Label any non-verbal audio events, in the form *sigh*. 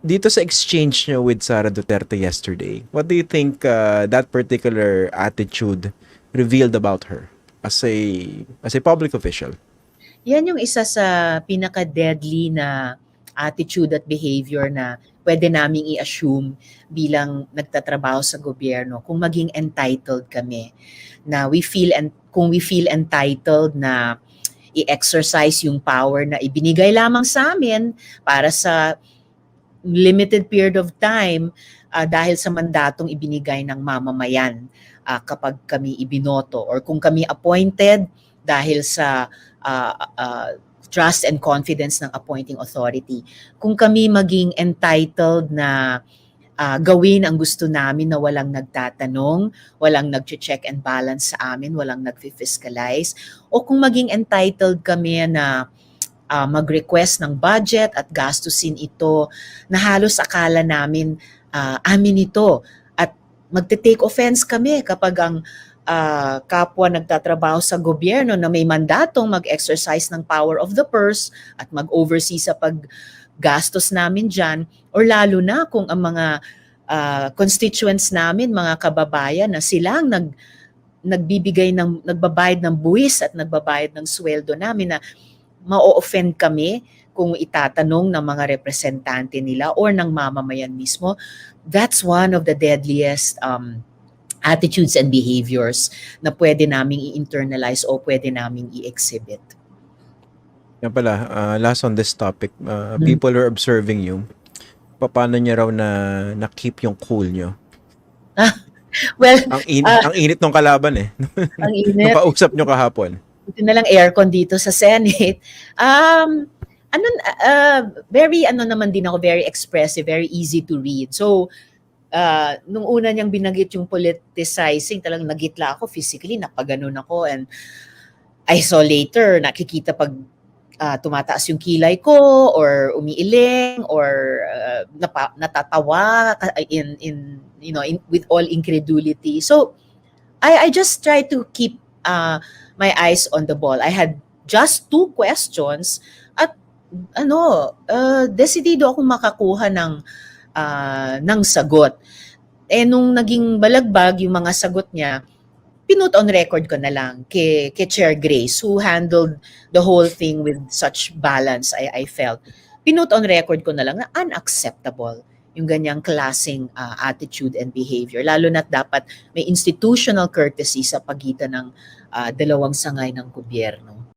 dito sa exchange niyo with Sara Duterte yesterday, what do you think uh, that particular attitude revealed about her as a as a public official? Yan yung isa sa pinaka-deadly na attitude at behavior na pwede naming i-assume bilang nagtatrabaho sa gobyerno kung maging entitled kami na we feel and kung we feel entitled na i-exercise yung power na ibinigay lamang sa amin para sa limited period of time ah, dahil sa mandatong ibinigay ng mamamayan ah, kapag kami ibinoto or kung kami appointed dahil sa ah, ah, trust and confidence ng appointing authority. Kung kami maging entitled na ah, gawin ang gusto namin na walang nagtatanong, walang nag-check and balance sa amin, walang nag-fiscalize, o kung maging entitled kami na ah, mag-request ng budget at gastusin ito na halos akala namin ah, amin ito. At magte-take offense kami kapag ang ah, kapwa nagtatrabaho sa gobyerno na may mandatong mag-exercise ng power of the purse at mag-oversee sa paggastos namin dyan or lalo na kung ang mga ah, constituents namin, mga kababayan na silang nag nagbibigay ng nagbabayad ng buwis at nagbabayad ng sweldo namin na ma-offend kami kung itatanong ng mga representante nila or ng mamamayan mismo. That's one of the deadliest um, attitudes and behaviors na pwede naming i-internalize o pwede naming i-exhibit. Yan pala, uh, last on this topic, uh, Hmm. people are observing you. Paano niya raw na na-keep yung cool niyo? Well, Ang, in, Ah. ang init ng kalaban eh. ang init. *laughs* kausap niyo kahapon. Buti na lang aircon dito sa Senate. Um, ano, uh, very, ano naman din ako, very expressive, very easy to read. So, uh, nung una niyang binanggit yung politicizing, talagang nagitla ako physically, napaganon ako. And I saw later, nakikita pag ah, tumataas yung kilay ko or umiiling or uh, napa, natatawa ka- in in you know in, with all incredulity so I I just try to keep uh, my eyes on the ball I had just two questions at ano uh, desidido akong makakuha ng ah, ng sagot eh nung naging balagbag yung mga sagot niya pinut on record ko na lang kay, kay Chair Grace who handled the whole thing with such balance I, I felt. Pinut on record ko na lang na unacceptable yung ganyang klaseng ah, attitude and behavior. Lalo na't dapat may institutional courtesy sa pagitan ng ah, dalawang sangay ng gobyerno.